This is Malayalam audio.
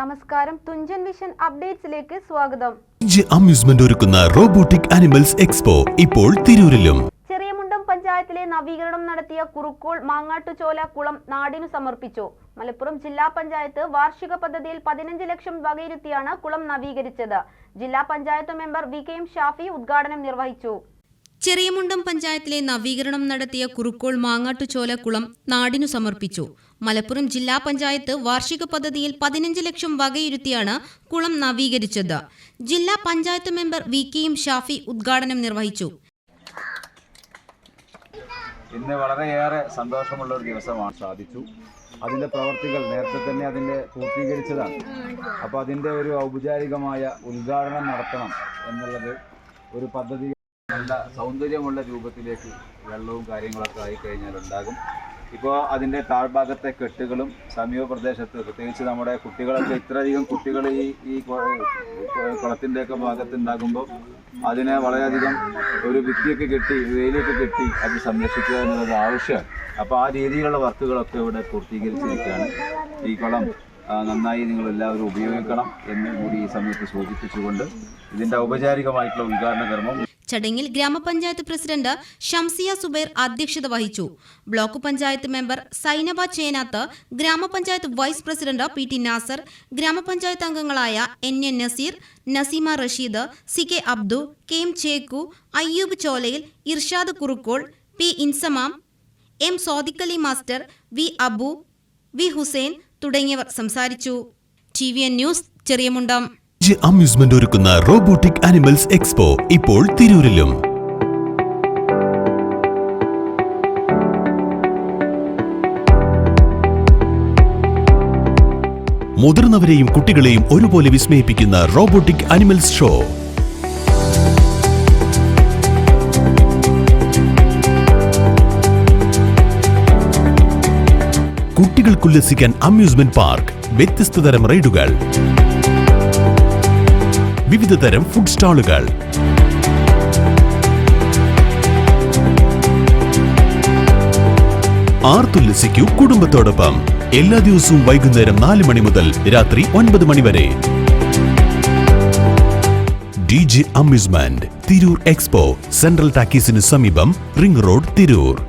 നമസ്കാരം. തുഞ്ചൻ വിഷൻ അപ്ഡേറ്റ്സിലേക്ക് സ്വാഗതം. അമ്യൂസ്മെന്റ് ഒരുക്കുന്ന റോബോട്ടിക് ആനിമൽസ് എക്സ്പോ ഇപ്പോൾ തിരൂരിലും. ചെറിയമുണ്ടം പഞ്ചായത്തിലെ നവീകരണം നടത്തിയ കുറുക്കോൾ മാങ്ങാട്ടുചോല കുളം നാടിനു സമർപ്പിച്ചു. മലപ്പുറം ജില്ലാ പഞ്ചായത്ത് വാർഷിക പദ്ധതിയിൽ പതിനഞ്ച് ലക്ഷം വകയിരുത്തിയാണ് കുളം നവീകരിച്ചത്. ജില്ലാ panchayat member V K M Shafi ഉദ്ഘാടനം നിർവഹിച്ചു. ചെറിയമുണ്ടം പഞ്ചായത്തിലെ നവീകരണം നടത്തിയ കുറുക്കോൾ മാങ്ങാട്ടുചോല കുളം നാടിനു സമർപ്പിച്ചു. മലപ്പുറം ജില്ലാ പഞ്ചായത്ത് വാർഷിക പദ്ധതിയിൽ പതിനഞ്ച് ലക്ഷം വകയിരുത്തിയാണ് കുളം നവീകരിച്ചത്. ജില്ലാ panchayat member V K M Shafi ഉദ്ഘാടനം നിർവഹിച്ചു. ഇന്ന് വളരെയേറെ സന്തോഷമുള്ള ഒരു ദിവസമാണ് സാധിച്ചു. അതിന്റെ പ്രവർത്തികൾ നേരത്തെ തന്നെ അതിന്റെ പൂർത്തീകരിച്ചതാണ്. അപ്പോൾ അതിന്റെ ഒരു ഔപചാരികമായ ഉദ്ഘാടനം നടത്തണം എന്നുള്ളത് ഒരു പദ്ധതി നല്ല സൗന്ദര്യമുള്ള രൂപത്തിലേക്ക് വെള്ളവും കാര്യങ്ങളൊക്കെ ആയിക്കഴിഞ്ഞാൽ ഉണ്ടാകും. ഇപ്പോൾ അതിന്റെ താഴ്ഭാഗത്തെ കെട്ടുകളും സമീപ പ്രദേശത്ത് പ്രത്യേകിച്ച് നമ്മുടെ കുട്ടികളൊക്കെ ഇത്രയധികം കുട്ടികൾ ഈ ഈ കുളത്തിന്റെയൊക്കെ ഭാഗത്തുണ്ടാകുമ്പോൾ അതിനെ വളരെയധികം ഒരു ഭിത്തിയൊക്കെ കെട്ടി വേലിയൊക്കെ കെട്ടി അത് സംരക്ഷിക്കുക എന്നുള്ളത് ആവശ്യമാണ്. അപ്പോൾ ആ രീതിയിലുള്ള വർക്കുകളൊക്കെ ഇവിടെ പൂർത്തീകരിച്ചിരിക്കുകയാണ്. ഈ കുളം നന്നായി നിങ്ങൾ എല്ലാവരും ഉപയോഗിക്കണം എന്ന് കൂടി ഈ സമയത്ത് സൂചിപ്പിച്ചുകൊണ്ട് ഇതിന്റെ ഔപചാരികമായിട്ടുള്ള ഉദ്ഘാടന കർമ്മം ചടങ്ങിൽ ഗ്രാമപഞ്ചായത്ത് പ്രസിഡന്റ് ഷംസിയ സുബൈർ അധ്യക്ഷത വഹിച്ചു. ബ്ലോക്ക് പഞ്ചായത്ത് മെമ്പർ സൈനബ ചേനാത്ത് ഗ്രാമപഞ്ചായത്ത് vice president P T Nasar ഗ്രാമപഞ്ചായത്ത് അംഗങ്ങളായ N N Nazeer Naseema Rasheed C K Abdu K M Cheku Ayyub Cholayil Irshad Kurukkol P Inzamam M Sodikkali master V Abu V Hussain തുടങ്ങിയവർ സംസാരിച്ചു. T V N news Cheriyamundam. Amusement ഒരുക്കുന്ന റോബോട്ടിക് ആനിമൽസ് എക്സ്പോ ഇപ്പോൾ തിരൂരിലും. മുതിർന്നവരെയും കുട്ടികളെയും ഒരുപോലെ വിസ്മയിപ്പിക്കുന്ന റോബോട്ടിക് ആനിമൽസ് ഷോ. കുട്ടികൾക്കുല്ലസിക്കാൻ അമ്യൂസ്മെന്റ് പാർക്ക് വ്യത്യസ്ത തരം റൈഡുകൾ. വിവിധ തരം ഫുഡ് സ്റ്റാളുകൾ. ആർത്തുല്ലസിക്കൂ കുടുംബത്തോടൊപ്പം. എല്ലാ ദിവസവും വൈകുന്നേരം നാല് മണി മുതൽ രാത്രി ഒൻപത് മണി വരെ. D G amusement Tirur expo central ടാക്കീസിന് സമീപം റിംഗ് റോഡ് തിരൂർ.